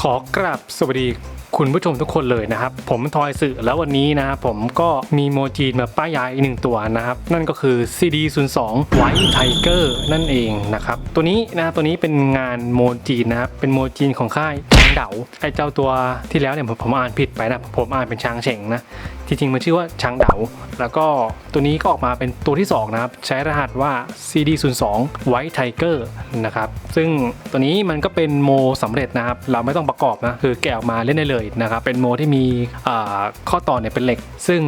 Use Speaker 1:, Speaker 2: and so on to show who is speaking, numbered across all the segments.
Speaker 1: ขอกราบสวัสดีคุณผู้ชมทุกคนเลยนะครับ ผมทอยสื่อแล้ววันนี้นะครับผมก็มีโมจีนมาป้ายยาอีกหนึ่งตัวนะครับ นั่นก็คือ CD02 White Tiger นั่นเองนะครับ ตัวนี้นะตัวนี้เป็นงานโมจีนนะครับ เป็นโมจีนของค่ายช้างเดาไอเจ้าตัวที่แล้วเนี่ยผมผมอ่านผิดไปนะ ผมอ่านเป็นช้างเฉ่งนะจริงๆมันชื่อว่าช้างเดาแล้วก็ตัวนี้ก็ออกมาเป็นตัวที่สองนะครับ ใช้รหัสว่า CD02 White Tiger นะครับซึ่งตัวนี้มันก็เป็นโมสำเร็จนะครับ เราไม่ต้องประกอบนะ คือแกะออกมาเล่นได้เลยนะครับ เป็นโมที่มีข้อต่อเนี่ยเป็นเหล็ก ซึ่ง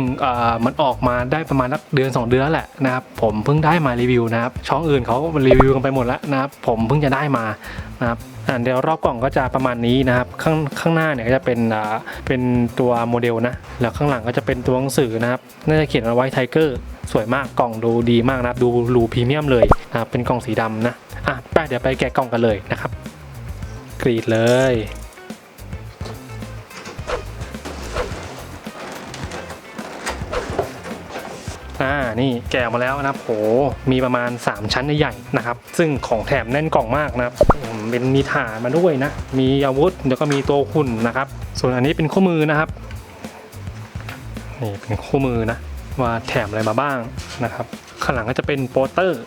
Speaker 1: มันออกมาได้ประมาณสักเดือน 2 เดือนแล้วแหละนะครับ ผมเพิ่งได้มารีวิวนะครับ ช่องอื่นเขารีวิวกันไปหมดแล้วนะครับ ผมเพิ่งจะได้มานะครับ อ่าเดี๋ยวรอบกล่องก็จะประมาณนี้นะครับ ข้างข้างหน้าเนี่ยก็จะเป็นอ่าเป็นตัวโมเดลนะ แล้วข้างหลังก็จะเป็นตัวหนังสือนะครับ น่าจะเขียนเอาไว้ไทเกอร์ สวยมาก กล่องดูดีมากนะครับดูรูพรีเมียมเลยนะครับเป็นกล่องสีดำนะ อะไปเดี๋ยวไปแกะกล่องกันเลยนะครับ กรีดเลย อ่านี่แกะมาแล้วนะครับโหมีประมาณ 3 ชั้นใหญ่ๆนะครับ ซึ่งของแถมแน่นกล่องมากนะครับเป็นมีฐานมาด้วยนะ มีอาวุธแล้วก็มีตัวหุ่นนะครับ ส่วนอันนี้เป็นคู่มือนะครับนี่เป็นคู่มือนะว่าแถมอะไรมาบ้างนะครับข้างหลังก็จะเป็นโปสเตอร์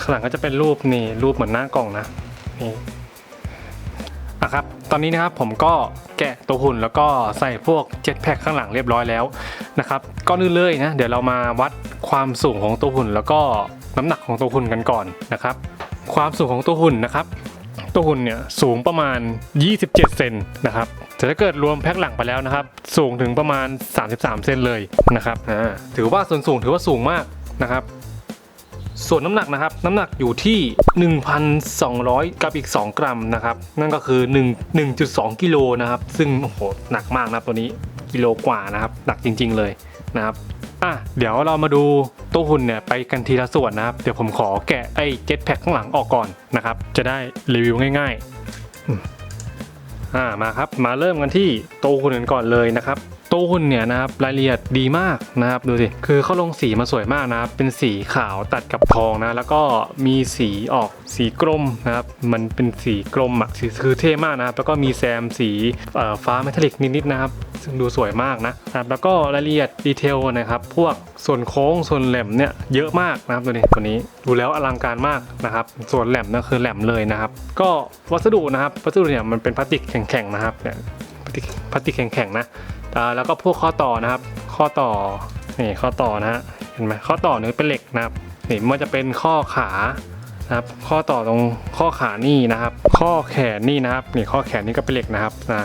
Speaker 1: ข้างหลังก็จะเป็นรูปนี่รูปเหมือนหน้ากล่องนะนี่อะครับตอนนี้นะครับผมก็แกะตัวหุ่นแล้วก็ใส่พวกเจ็ตแพ็คข้างหลังเรียบร้อยแล้ว นะครับก่อนอื่นเลยนะเดี๋ยวเรามาวัดความสูงของตัวหุ่น แล้วก็น้ำหนักของตัวหุ่นกันก่อนนะครับ ความสูงของตัวหุ่นนะครับ ตัวหุ่นเนี่ยสูงประมาณ 27 เซนนะครับแต่ถ้าเกิดรวมแพ็คหลังไปแล้วนะครับ สูงถึงประมาณ 33 เซนเลยนะครับถือว่าส่วนสูงถือว่าสูงมากนะครับส่วนน้ำหนักนะครับน้ำหนักอยู่ที่ 1,200 กับอีก 2 กรัมนะครับนั่นก็คือ 1 1.2 กิโลนะครับซึ่งโอ้โหหนักมากนะตัวนี้ กิโลกว่านะครับหนักจริง ๆ เลยนะครับอะเดี๋ยวเรามาดูตู้หุ่นเนี่ยไปกันทีละส่วนนะครับ เดี๋ยวผมขอแกะไอ้เจ็ตแพ็คข้างหลังออกก่อนนะครับ จะได้รีวิวง่ายๆอ่ามาครับมาเริ่มกันที่ตู้หุ่นกันก่อนเลยนะครับ ตัวหุ่นเนี่ยนะครับรายละเอียดดีมากนะครับดูสิคือเขาลงสีมาสวยมากนะครับเป็นสีขาวตัดกับทองนะแล้วก็มีสีออกสีกรมนะครับมันเป็นสีกรมอะคือเท่มากนะครับแล้วก็มีแซมสีฟ้าเมทัลลิกนิดๆนะครับซึ่งดูสวยมากนะครับแล้วก็รายละเอียดดีเทลนะครับพวกส่วนโค้งส่วนแหลมเนี่ยเยอะมากนะครับตัวนี้ตัวนี้ดูแล้วอลังการมากนะครับส่วนแหลมนี่คือแหลมเลยนะครับ ก็วัสดุนะครับวัสดุเนี่ยมันเป็นพลาสติกแข็งๆนะครับเนี่ยพลาสติกแข็งๆนะ แล้วก็พวกข้อต่อนะครับ ข้อต่อนี่ข้อต่อนะฮะเห็นไหมข้อต่อเนี่เป็นเหล็กนะครับนี่มันจะเป็นข้อขานะครับ ข้อต่อตรงข้อขานี่นะครับ ข้อแขนนี่นะครับนี่ข้อแขนนี่ก็เป็นเหล็กนะครับอ่า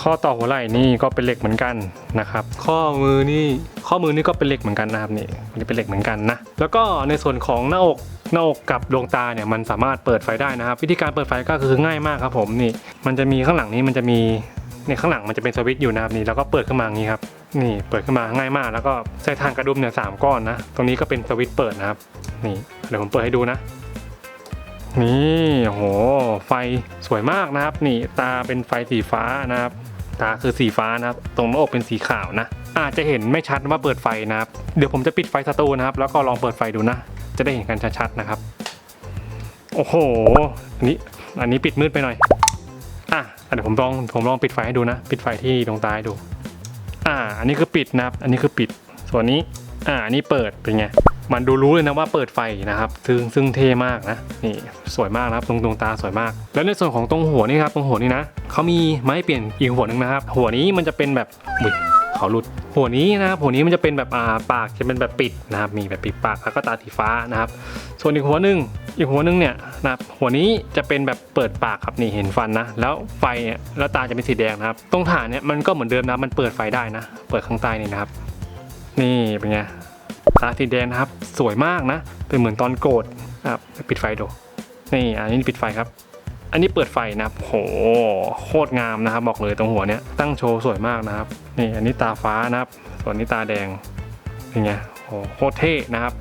Speaker 1: ข้อต่อหัวไหล่นี่ก็เป็นเหล็กเหมือนกันนะครับ ข้อมือนี่ข้อมือนี่ก็เป็นเหล็กเหมือนกันนะครับนี่อันนี้เป็นเหล็กเหมือนกันนะแล้วก็ในส่วนของหน้าอกหน้าอกกับดวงตาเนี่ยมันสามารถเปิดไฟได้นะครับ วิธีการเปิดไฟก็คือง่ายมากครับผมนี่มันจะมีข้างหลังนี้มันจะมี เนี่ยข้างหลังมันจะเป็นสวิตช์อยู่นะครับนี่แล้วก็เปิดขึ้นมาอย่างนี้ครับนี่เปิดขึ้นมาง่ายมาก แล้วก็ใส่ทางกระดุมเนี่ยสามก้อนนะ ตรงนี้ก็เป็นสวิตช์เปิดนะครับ นี่เดี๋ยวผมเปิดให้ดูนะ นี่โอ้โหไฟสวยมากนะครับ นี่ตาเป็นไฟสีฟ้านะครับ ตาคือสีฟ้านะครับ ตรงหน้าอกเป็นสีขาวนะ อาจจะเห็นไม่ชัดว่าเปิดไฟนะครับ เดี๋ยวผมจะปิดไฟสตูนะครับ แล้วก็ลองเปิดไฟดูนะ จะได้เห็นกันชัดๆนะครับ โอ้โห อันนี้ อันนี้ปิดมืดไปหน่อย อะ เดี๋ยวผมลองผมลองปิดไฟให้ดูนะ ปิดไฟที่ดวงตาให้ดู อ่า อันนี้คือปิดนะครับ อันนี้คือปิด ส่วนนี้ อ่าอันนี้เปิดเป็นไง มันดูรู้เลยนะว่าเปิดไฟนะครับ ซึ่งซึ่งเท่มากนะ นี่สวยมากนะครับ ตรงดวงตาสวยมาก แล้วในส่วนของตรงหัวนี่ครับ ตรงหัวนี่นะเขามีไม้เปลี่ยนอีกหัวหนึ่งนะครับ หัวนี้มันจะเป็นแบบอุ้ย เขาหลุดหัวนี้นะครับหัวนี้มันจะเป็นแบบอ่าปากจะเป็นแบบปิดนะครับมีแบบปิดปากแล้วก็ตาสีฟ้านะครับ ส่วนอีกหัวหนึ่งอีกหัวหนึ่งเนี่ยนะครับหัวนี้จะเป็นแบบเปิดปากครับนี่เห็นฟันนะแล้วไฟเนี่ยแล้วตาจะเป็นสีแดงนะครับ ตรงฐานเนี่ยมันก็เหมือนเดิมนะมันเปิดไฟได้นะ เปิดข้างใต้นี่นะครับ นี่เป็นไงตาสีแดงนะครับ สวยมากนะ เป็นเหมือนตอนโกรธนะครับปิดไฟดูนี่อันนี้ปิดไฟครับ อันนี้เปิดไฟนะครับโหโคตรงามนะครับ บอกเลยตรงหัวเนี้ยตั้งโชว์สวยมากนะครับนี่อันนี้ตาฟ้านะครับ ส่วนนี้ตาแดงเป็นไงโหโคตรเท่นะครับ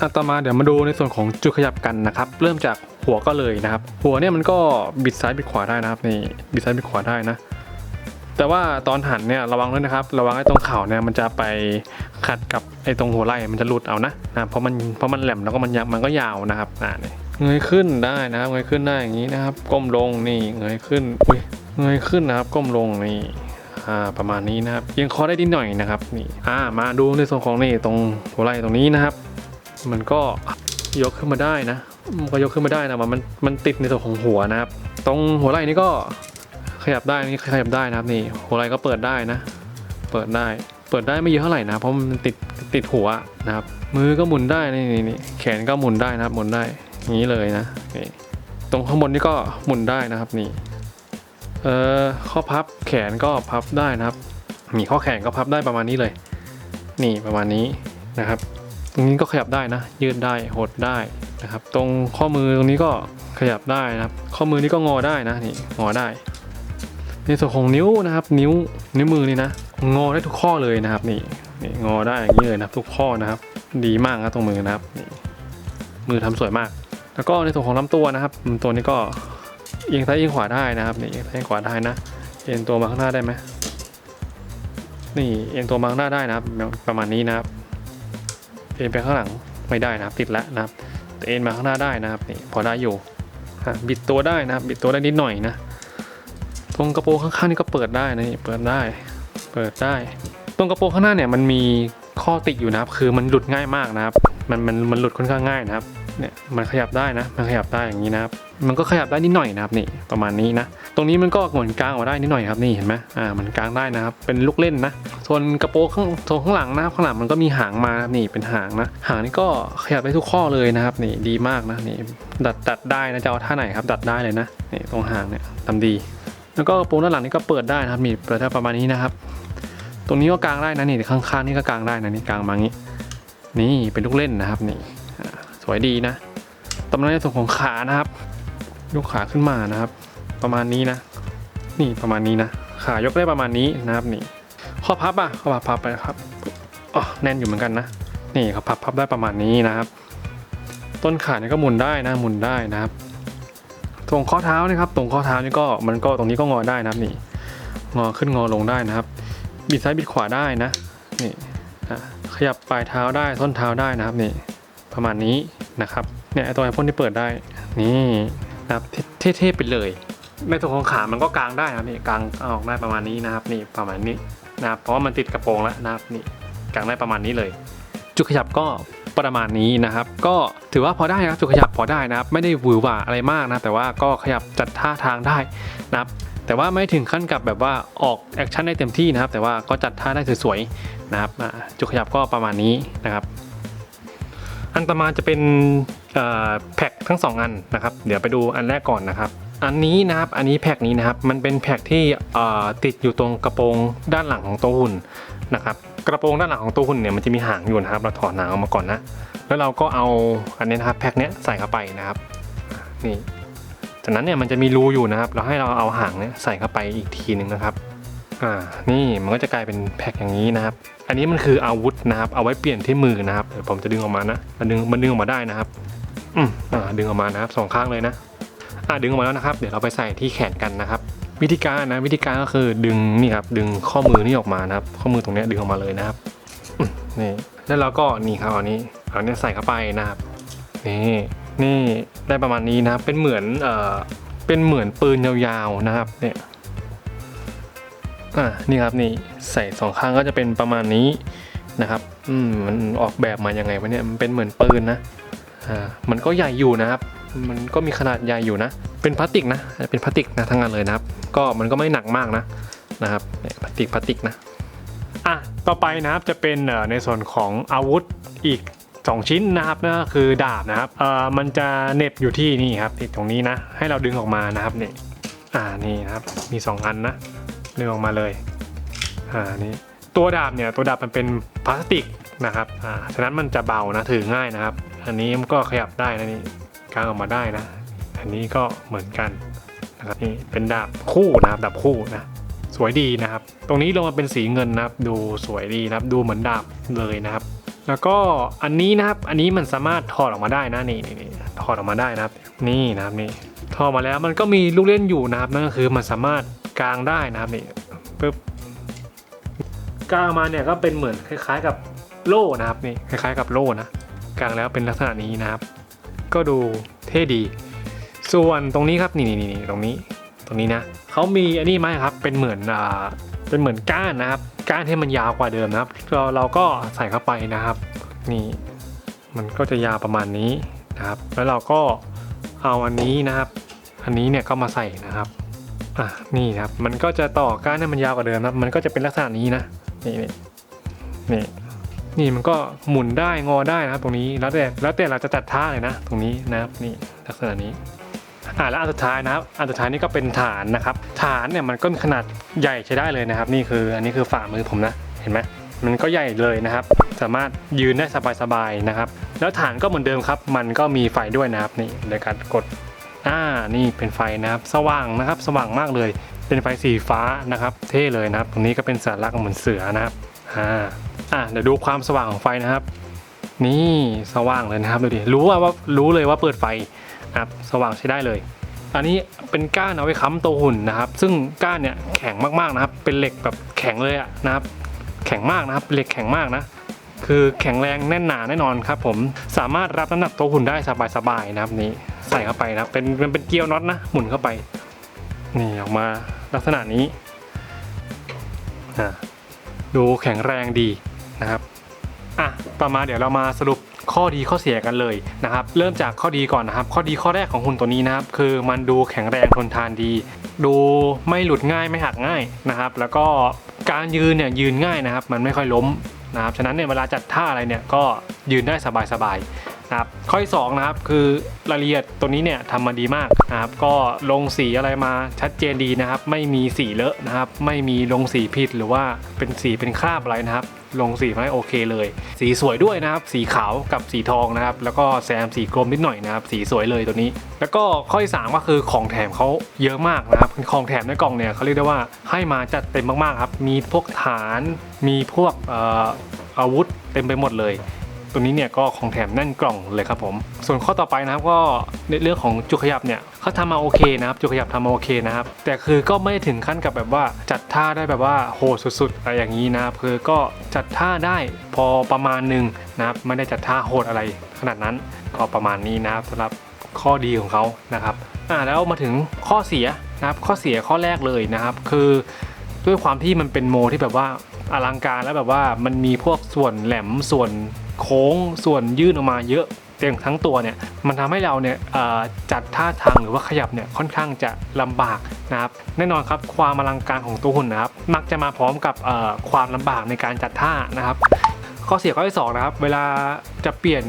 Speaker 1: อะต่อมาเดี๋ยวมาดูในส่วนของจุดขยับกันนะครับ เริ่มจากหัวก็เลยนะครับ หัวเนี่ยมันก็บิดซ้ายบิดขวาได้นะครับนี่บิดซ้ายบิดขวาได้นะ แต่ว่าตอนหันเนี่ยระวังด้วยนะครับ ระวังไอ้ตรงเข่าเนี่ยมันจะไปขัดกับไอ้ตรงหัวไหล่มันจะหลุดเอานะนะเพราะมันเพราะมันแหลมแล้วก็มันมันก็ยาวนะครับอ่านี่ เงยขึ้นได้นะครับเงยขึ้นได้อย่างนี้นะครับ ก้มลงนี่เงยขึ้นอุ้ยเงยขึ้นนะครับ ก้มลงนี่อ่าประมาณนี้นะครับเอียังคอได้นิดหน่อยนะครับนี่อ่ามาดูในส่วนของนี่ตรงหัวไหล่ตรงนี้นะครับ มันก็ยกขึ้นมาได้นะมันก็ยกขึ้นมาได้นะมันมันมันติดในส่วนของหัวนะครับ ตรงหัวไหล่นี่ก็ขยับได้นี่ขยับได้นะครับนี่หัวไหล่ก็เปิดได้นะ เปิดได้เปิดได้ไม่เยอะเท่าไหร่นะเพราะมันติดติดหัวนะครับ มือก็หมุนได้นี่นี่นี่แขนก็หมุนได้นะครับหมุนได้ นี้เลยนะนี่ตรงข้างบนนี่ก็หมุนได้นะครับนี่เอ่อข้อพับแขนก็พับได้นะครับมีข้อแขนก็พับได้ประมาณนี้เลย นี่ประมาณนี้นะครับ ตรงนี้ก็ขยับได้นะ ยืดได้หดได้นะครับ ตรงข้อมือตรงนี้ก็ขยับได้นะครับ ข้อมือนี้ก็งอได้นะนี่งอได้ ในส่วนของนิ้วนะครับ นิ้วนิ้วมือนี่นะงอได้ทุกข้อเลยนะครับนี่นี่งอได้อย่างนี้เลยนะทุกข้อนะครับ ดีมากนะตรงมือนะครับนี่มือทำสวยมาก แล้วก็ในส่วนของลำตัวนะครับลำตัวนี้ก็เอียงซ้ายเอียงขวาได้นะครับนี่เอียงซ้ายเอียงขวาได้นะเอียงตัวมาข้างหน้าได้ไหมนี่เอียงตัวมาข้างหน้าได้นะครับ ประมาณนี้นะครับเอ็นไปข้างหลังไม่ได้นะครับ ติดแล้วนะครับแต่เอ็นมาข้างหน้าได้นะครับนี่พอได้อยู่อะบิดตัวได้นะครับบิดตัวได้นิดหน่อยนะตรงกระโปรงข้างๆนี่ก็เปิดได้นะนี่เปิดได้ เปิดได้ ตรงกระโปรงข้างหน้าเนี่ยมันมีข้อติดอยู่นะครับ คือมันหลุดง่ายมากนะครับ มันมันมันหลุดค่อนข้างง่ายนะครับ เนี่ยมันขยับได้นะ มันขยับได้อย่างนี้นะครับ มันก็ขยับได้นิดหน่อยนะครับนี่ประมาณนี้นะ ตรงนี้มันก็เหมือนกลางออกได้นิดหน่อยครับนี่เห็นไหมอ่ามันกลางได้นะครับ เป็นลูกเล่นนะ ส่วนกระโปรงข้างส่วนข้างหลังนะครับข้างหลังมันก็มีหางมานะครับนี่เป็นหางนะ หางนี่ก็ขยับได้ทุกข้อเลยนะครับนี่ดีมากนะนี่ดัดดัดได้นะจะเอาท่าไหนครับ ดัดได้เลยนะนี่ตรงหางเนี่ยทำดี แล้วก็กระโปรงด้านหลังนี่ก็เปิดได้นะครับนี่เปิดได้ประมาณนี้นะครับตรงนี้ก็กางได้นะนี่ข้างๆนี่ก็กลางได้นะนี่กลางมาอย่างนี้ นี่เป็นลูกเล่นนะครับนี่ สวยดีนะตำแหน่งส่วนของขานะครับ ยกขาขึ้นมานะครับ ประมาณนี้นะ นี่ประมาณนี้นะ ขายกได้ประมาณนี้นะครับนี่ ข้อพับอะข้อพับพับไปครับอ๋อแน่นอยู่เหมือนกันนะนี่เขาพับพับได้ประมาณนี้นะครับ ต้นขาเนี่ยก็หมุนได้นะหมุนได้นะครับตรงข้อเท้านะครับ ตรงข้อเท้านี่ก็มันก็ตรงนี้ก็งอได้นะครับนี่ งอขึ้นงอลงได้นะครับ บิดซ้ายบิดขวาได้นะนี่ขยับปลายเท้าได้ส้นเท้าได้นะครับนี่ ประมาณนี้นะครับเนี่ยตัวไอพ่นที่เปิดได้นี่นะครับเท่ๆไปเลย ในส่วนของขามันก็กางได้นะนี่กางเอาออกได้ประมาณนี้นะครับนี่ประมาณนี้นะครับเพราะว่ามันติดกระโปรงแล้วนะครับนี่กางได้ประมาณนี้เลย จุดขยับก็ประมาณนี้นะครับ ก็ถือว่าพอได้นะจุดขยับพอได้นะครับ ไม่ได้หวือหวาอะไรมากนะ แต่ว่าก็ขยับจัดท่าทางได้นะครับ แต่ว่าไม่ถึงขั้นกับแบบว่าออกแอคชั่นได้เต็มที่นะครับ แต่ว่าก็จัดท่าได้สวยๆนะครับจุดขยับก็ประมาณนี้นะครับ อันต่อมาจะเป็นแพ็คทั้งสองอันนะครับ เดี๋ยวไปดูอันแรกก่อนนะครับ อันนี้นะครับ อันนี้แพ็คนี้นะครับ มันเป็นแพ็คที่ติดอยู่ตรงกระโปรงด้านหลังของตัวหุ่นนะครับ กระโปรงด้านหลังของตัวหุ่นเนี่ยมันจะมีหางอยู่นะครับ เราถอดหางออกมาก่อนนะ แล้วเราก็เอาอันนี้นะครับแพ็คเนี้ยใส่เข้าไปนะครับ นี่ จากนั้นเนี่ยมันจะมีรูอยู่นะครับ เราให้เราเอาหางเนี่ยใส่เข้าไปอีกทีหนึ่งนะครับ อ่านี่มันก็จะกลายเป็นแพ็คอย่างนี้นะครับ อันนี้มันคืออาวุธนะครับ เอาไว้เปลี่ยนที่มือนะครับเดี๋ยวผมจะดึงออกมานะมันดึงมันดึงออกมาได้นะครับอืมอ่าดึงออกมานะครับสองข้างเลยนะอ่าดึงออกมาแล้วนะครับ เดี๋ยวเราไปใส่ที่แขนกันนะครับ วิธีการนะวิธีการก็คือดึงนี่ครับดึงข้อมือนี่ออกมานะครับ ข้อมือตรงนี้ดึงออกมาเลยนะครับนี่แล้วเราก็นี่ครับอานี้เอาเนี้ยใส่เข้าไปนะครับนี่นี่ได้ประมาณนี้นะครับเป็นเหมือนเอ่อเป็นเหมือนปืนยาวๆนะครับเนี่ย อ่านี่ครับนี่ใส่สองข้างก็จะเป็นประมาณนี้นะครับอืมมันออกแบบมายังไงวะเนี่ยมันเป็นเหมือนปืนนะอ่ามันก็ใหญ่อยู่นะครับ มันก็มีขนาดใหญ่อยู่นะ เป็นพลาสติกนะเป็นพลาสติกนะทั้งนั้นเลยนะครับ ก็มันก็ไม่หนักมากนะนะครับพลาสติกพลาสติกนะอะต่อไปนะครับจะเป็นในส่วนของอาวุธอีก 2 ชิ้นนะครับนั่นก็คือดาบนะครับเอ่อมันจะเน็บอยู่ที่นี่ครับที่ตรงนี้นะให้เราดึงออกมานะครับนี่อ่านี่นะครับมี 2 อันนะ ดึงออกมาเลยอ่านี่ตัวดาบเนี่ยตัวดาบมันเป็นพลาสติกนะครับอ่าฉะนั้นมันจะเบานะถือง่ายนะครับ อันนี้มันก็ขยับได้นะนี่กางออกมาได้นะ อันนี้ก็เหมือนกันนะครับนี่เป็นดาบคู่นะครับดาบคู่นะสวยดีนะครับ ตรงนี้ลงมาเป็นสีเงินนะครับ ดูสวยดีนะครับ ดูเหมือนดาบเลยนะครับ แล้วก็อันนี้นะครับ อันนี้มันสามารถถอดออกมาได้นะนี่นี่ถอดออกมาได้นะครับ นี่นะครับนี่ถอดมาแล้วมันก็มีลูกเล่นอยู่นะครับนั่นก็คือมันสามารถ กางได้นะครับนี่ปึ๊บกางมาเนี่ยก็เป็นเหมือนคล้ายๆกับโล่นะครับนี่คล้ายๆกับโล่นะกางแล้วเป็นลักษณะนี้นะครับ ก็ดูเท่ดี ส่วนตรงนี้ครับนี่นี่นี่ตรงนี้ตรงนี้นะเขามีอันนี้ไหมครับเป็นเหมือนอ่าเป็นเหมือนก้านนะครับ ก้านที่มันยาวกว่าเดิมนะครับ เราเราก็ใส่เข้าไปนะครับ นี่มันก็จะยาวประมาณนี้นะครับ แล้วเราก็เอาอันนี้นะครับ อันนี้เนี่ยก็มาใส่นะครับ อะนี่ครับมันก็จะต่อก้านให้มันยาวกว่าเดิมนะครับมันก็จะเป็นลักษณะนี้นะนี่นี่นี่นี่มันก็หมุนได้งอได้นะครับตรงนี้แล้วแต่แล้วแต่เราจะจัดท่าเลยนะ ตรงนี้นะครับนี่ลักษณะนี้อ่าแล้วอันสุดท้ายนะครับอันสุดท้ายนี่ก็เป็นฐานนะครับ ฐานเนี่ยมันก็ขนาดใหญ่ใช้ได้เลยนะครับ นี่คืออันนี้คือฝ่ามือผมนะเห็นไหมมันก็ใหญ่เลยนะครับ สามารถยืนได้สบายๆนะครับ แล้วฐานก็เหมือนเดิมครับ มันก็มีไฟด้วยนะครับนี่ในการกด อ่านี่เป็นไฟนะครับ สว่างนะครับ สว่างมากเลย เป็นไฟสีฟ้านะครับ เท่เลยนะครับ ตรงนี้ก็เป็นสัญลักษณ์เหมือนเสือนะครับอ่าอ่าเดี๋ยวดูความสว่างของไฟนะครับ นี่สว่างเลยนะครับดูดิรู้ว่าว่ารู้เลยว่าเปิดไฟนะครับสว่างใช้ได้เลย อันนี้เป็นก้านเอาไว้ค้ำตัวหุ่นนะครับ ซึ่งก้านเนี่ยแข็งมากๆนะครับ เป็นเหล็กแบบแข็งเลยอะนะครับ แข็งมากนะครับเหล็กแข็งมากนะคือแข็งแรงแน่นหนาแน่นอนครับผมสามารถรับน้ำหนักตัวหุ่นได้สบายๆนะครับนี่ ใส่เข้าไปนะเป็นมันเป็นเกลียวน็อตนะหมุนเข้าไปนี่ออกมาลักษณะนี้อะดูแข็งแรงดีนะครับอะต่อมาเดี๋ยวเรามาสรุปข้อดีข้อเสียกันเลยนะครับ เริ่มจากข้อดีก่อนนะครับ ข้อดีข้อแรกของหุ่นตัวนี้นะครับ คือมันดูแข็งแรงทนทานดี ดูไม่หลุดง่ายไม่หักง่ายนะครับ แล้วก็การยืนเนี่ยยืนง่ายนะครับ มันไม่ค่อยล้มนะครับฉะนั้นเนี่ยเวลาจัดท่าอะไรเนี่ยก็ยืนได้สบายๆ นะครับข้อที่สองนะครับคือรายละเอียดตัวนี้เนี่ยทำมาดีมากนะครับก็ลงสีอะไรมาชัดเจนดีนะครับ ไม่มีสีเลอะนะครับ ไม่มีลงสีผิดหรือว่าเป็นสีเป็นคราบอะไรนะครับ ลงสีมาให้โอเคเลย สีสวยด้วยนะครับ สีขาวกับสีทองนะครับ แล้วก็แซมสีกรมนิดหน่อยนะครับ สีสวยเลยตัวนี้ แล้วก็ข้อที่สามก็คือของแถมเขาเยอะมากนะครับของแถมในกล่องเนี่ยเขาเรียกได้ว่าให้มาจัดเต็มมากๆครับมีพวกฐานมีพวกอออาวุธเต็มไปหมดเลย ตัวนี้เนี่ยก็ของแถมแน่นกล่องเลยครับผม ส่วนข้อต่อไปนะครับก็ในเรื่องของจุขยับเนี่ยเขาทำมาโอเคนะครับจุขยับทำมาโอเคนะครับ แต่คือก็ไม่ถึงขั้นกับแบบว่าจัดท่าได้แบบว่าโหดสุดๆอะไรอย่างนี้นะครับคือก็จัดท่าได้พอประมาณหนึ่งนะครับไม่ได้จัดท่าโหดอะไรขนาดนั้นก็ประมาณนี้นะครับสำหรับข้อดีของเขานะครับอ่าแล้วมาถึงข้อเสียนะครับข้อเสียข้อแรกเลยนะครับ คือด้วยความที่มันเป็นโมที่แบบว่า อลังการแล้วแบบว่ามันมีพวกส่วนแหลมส่วนโค้งส่วนยื่นออกมาเยอะเต็มทั้งตัวเนี่ยมันทำให้เราเนี่ยจัดท่าทางหรือว่าขยับเนี่ยค่อนข้างจะลำบากนะครับแน่นอนครับความอลังการของตัวหุ่นนะครับมักจะมาพร้อมกับความลำบากในการจัดท่านะครับ ข้อเสียข้อที่สองนะครับเวลาจะเปลี่ยน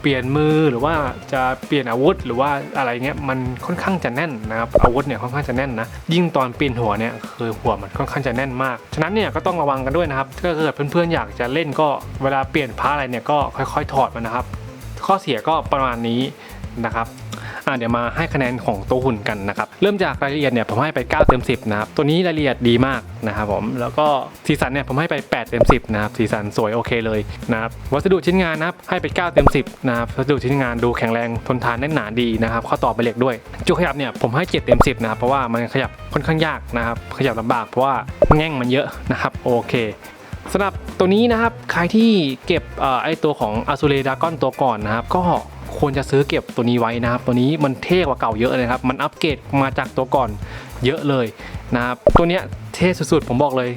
Speaker 1: เปลี่ยนมือหรือว่าจะเปลี่ยนอาวุธหรือว่าอะไรเงี้ยมันค่อนข้างจะแน่นนะครับอาวุธเนี่ยค่อนข้างจะแน่นนะยิ่งตอนเปลี่ยนหัวเนี่ยคือหัวมันค่อนข้างจะแน่นมาก ฉะนั้นเนี่ยก็ต้องระวังกันด้วยนะครับถ้าเกิดเพื่อนๆอยากจะเล่นก็เวลาเปลี่ยนพระอะไรเนี่ยก็ค่อย ๆ ถอดมันนะครับ ข้อเสียก็ประมาณนี้นะครับ เดี๋ยวมาให้คะแนนของตัวหุ่นกันนะครับ เริ่มจากรายละเอียดเนี่ยผมให้ไป 9 เต็ม 10 นะครับ ตัวนี้รายละเอียดดีมากนะครับผม แล้วก็สีสันเนี่ยผมให้ไป 8 เต็ม 10 นะครับ สีสันสวยโอเคเลยนะครับ วัสดุชิ้นงานนะครับ ให้ไป 9 เต็ม 10 นะครับ วัสดุชิ้นงานดูแข็งแรงทนทานแน่นหนาดีนะครับ ข้อต่อไปเหล็กด้วย จุดขยับเนี่ยผมให้ 7 เต็ม 10 นะครับ เพราะว่ามันขยับค่อนข้างยากนะครับ ขยับลำบากเพราะว่าแง่งมันเยอะนะครับโอเคสำหรับตัวนี้นะครับ ใครที่เก็บอไอตัวของอาซูเรดากอนตัวก่อนนะครับ ก็ ควรจะซื้อเก็บตัวนี้ไว้นะครับ ตัวนี้มันเท่กว่าเก่าเยอะเลยครับ มันอัปเกรดมาจากตัวก่อนเยอะเลยนะครับ ตัวเนี้ยเท่สุดๆ ผมบอกเลย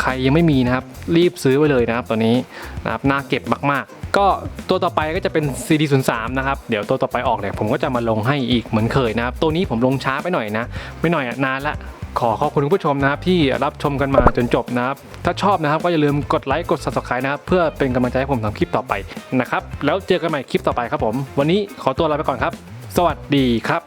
Speaker 1: ใครยังไม่มีนะครับ รีบซื้อไว้เลยนะครับตัวนี้นะครับน่าเก็บมากๆ ก็ตัวต่อไปก็จะเป็น CD03 นะครับ เดี๋ยวตัวต่อไปออกเนี่ยผมก็จะมาลงให้อีกเหมือนเคยนะครับ ตัวนี้ผมลงช้าไปหน่อยนะ ไม่หน่อยอะนานละ ขอขอบคุณคุณผู้ชมนะครับที่รับชมกันมาจนจบนะครับ ถ้าชอบนะครับก็อย่าลืมกดไลค์กด subscribe นะครับเพื่อเป็นกำลังใจให้ผมทำคลิปต่อไปนะครับ แล้วเจอกันใหม่คลิปต่อไปครับผม วันนี้ขอตัวลาไปก่อนครับ สวัสดีครับ